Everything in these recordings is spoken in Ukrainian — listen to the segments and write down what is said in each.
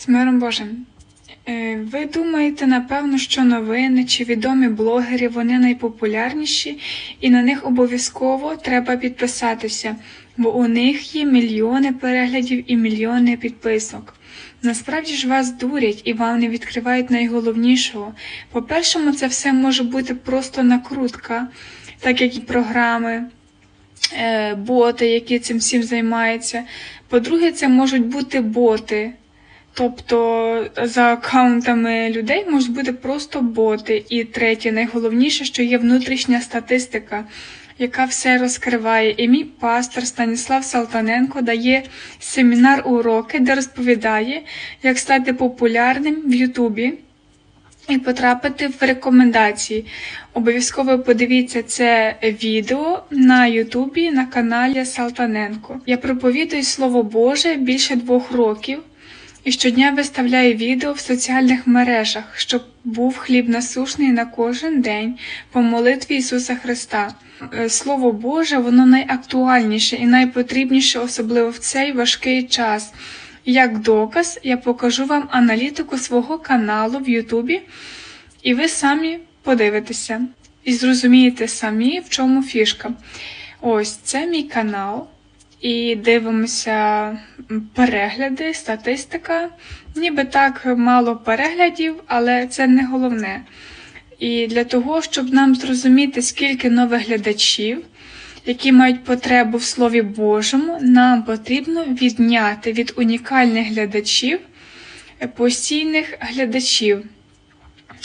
З миром Божим. Е, Ви думаєте, напевно, що новини чи відомі блогери вони найпопулярніші, і на них обов'язково треба підписатися, бо у них є мільйони переглядів і мільйони підписок. Насправді ж вас дурять і вам не відкривають найголовнішого. По-першому, це все може бути просто накрутка, так як і програми, е, боти, які цим всім займаються. По-друге, це можуть бути боти. Тобто за аккаунтами людей можуть бути просто боти. І третє, найголовніше, що є внутрішня статистика, яка все розкриває. І мій пастор Станіслав Салтаненко дає семінар уроки, де розповідає, як стати популярним в Ютубі. І потрапити в рекомендації. Обов'язково подивіться це відео на Ютубі на каналі Салтаненко. Я проповідую Слово Боже більше двох років і щодня виставляю відео в соціальних мережах, щоб був хліб насушний на кожен день по молитві Ісуса Христа. Е, Слово Боже, воно найактуальніше і найпотрібніше, особливо в цей важкий час. Як доказ, я покажу вам аналітику свого каналу в Ютубі, і ви самі подивитеся і зрозумієте самі, в чому фішка. Ось це мій канал. І дивимося перегляди, статистика. Ніби так мало переглядів, але це не головне. І для того, щоб нам зрозуміти, скільки нових глядачів, які мають потребу в Слові Божому, нам потрібно відняти від унікальних глядачів е, постійних глядачів.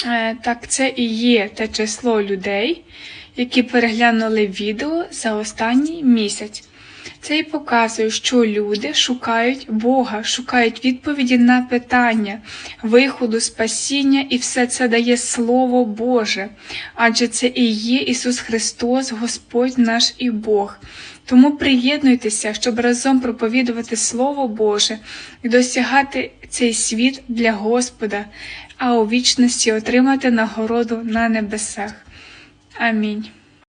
Е, Так, це і є те число людей, які переглянули відео за останній місяць. Це і показує, що люди шукають Бога, шукають відповіді на питання, виходу, спасіння, і все це дає Слово Боже, адже це і є Ісус Христос, Господь наш і Бог. Тому приєднуйтеся, щоб разом проповідувати Слово Боже і досягати цей світ для Господа, а у вічності отримати нагороду на небесах. Амінь.